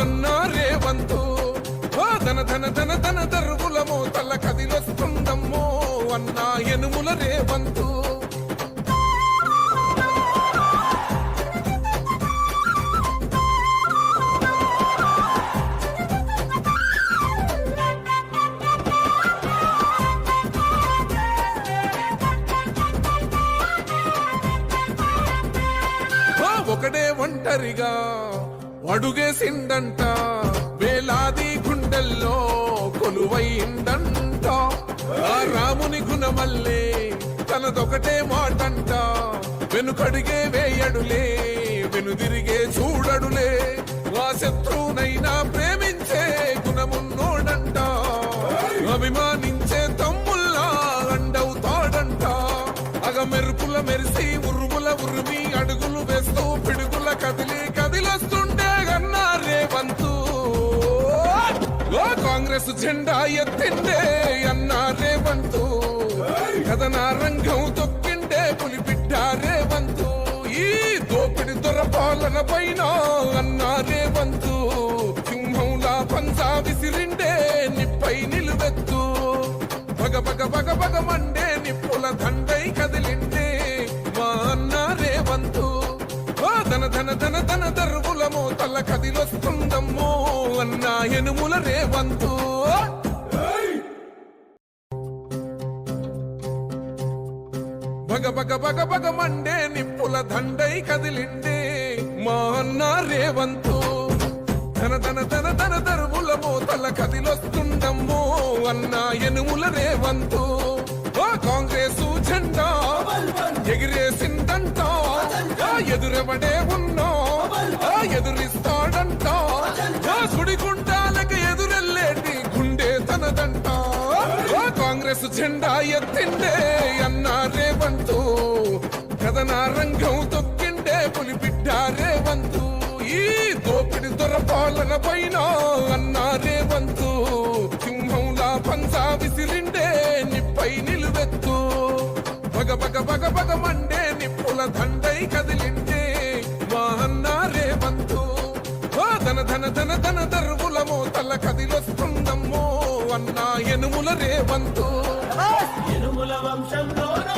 అన్న రేవంతు. ఓ ధన ధన ధన ధన దరువుల తల కదిలొస్తుందమ్మో అన్న ఎనుముల రేవంతు. ఒకడే ఒంటరిగా అడుగేసిండంట వేలాది గుండెల్లో కొలువైందంట. ఆ రాముని గుణమల్లే తనదొకటే మాటంట వెనుకడిగే వేయడులే వెనుదిరిగే చూడడులే. ఆ శత్రువునైనా ప్రేమి కాంగ్రెస్ జెండా ఎత్తిండే అన్నారే వంతు. కథన రంగం తొక్కిండే పులిబిడ్డ వంతు. ఈ దోపిడి దొర పాలన పైన అన్నారే వంతు. సింహంలా పంచా విసిరిండే నిప్పై నిలువెత్తు. పగ పగ పగ పగ మండే కదిలొస్తుందమ్మో అన్న ఎనుముల రేవంతు. బగ బగ బగ బగ మండే నిప్పుల దండై కదిలిండే మా అన్న రేవంతు. ధన ధన ధన ధన దరువుల మోతల కదిలొస్తుందమ్మో అన్న ఎనుముల రేవంతు. కాంగ్రెస్ జెండా ఎగిరేసిందంట. ఎదురెవడే ఉన్నా? ఎదురు కాంగ్రెస్ జెండా ఎత్తిండే అన్నారే వంతు. కథన రంగం తొక్కిండే పులి బిడ్డారే వంతు. ఈ దోపిడి దొర పాలన పైన అన్నారే వంతు. సింహంలా పంచా విసిరిండే నిప్పై నిలువెత్తు. బగ బగ బగ బగ మండే నిప్పుల దండై కదిలిండే మా అన్నారే బంతు ధన ధన ధన ధన దరువుల తల కదిలొస్తుందమ్మో అన్నా ఎనుముల రేవంతో. ఎనుముల వంశంలోన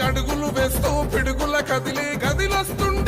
అడుగులు వేస్తూ పిడుగుల కదిలే గదిలొస్తుంది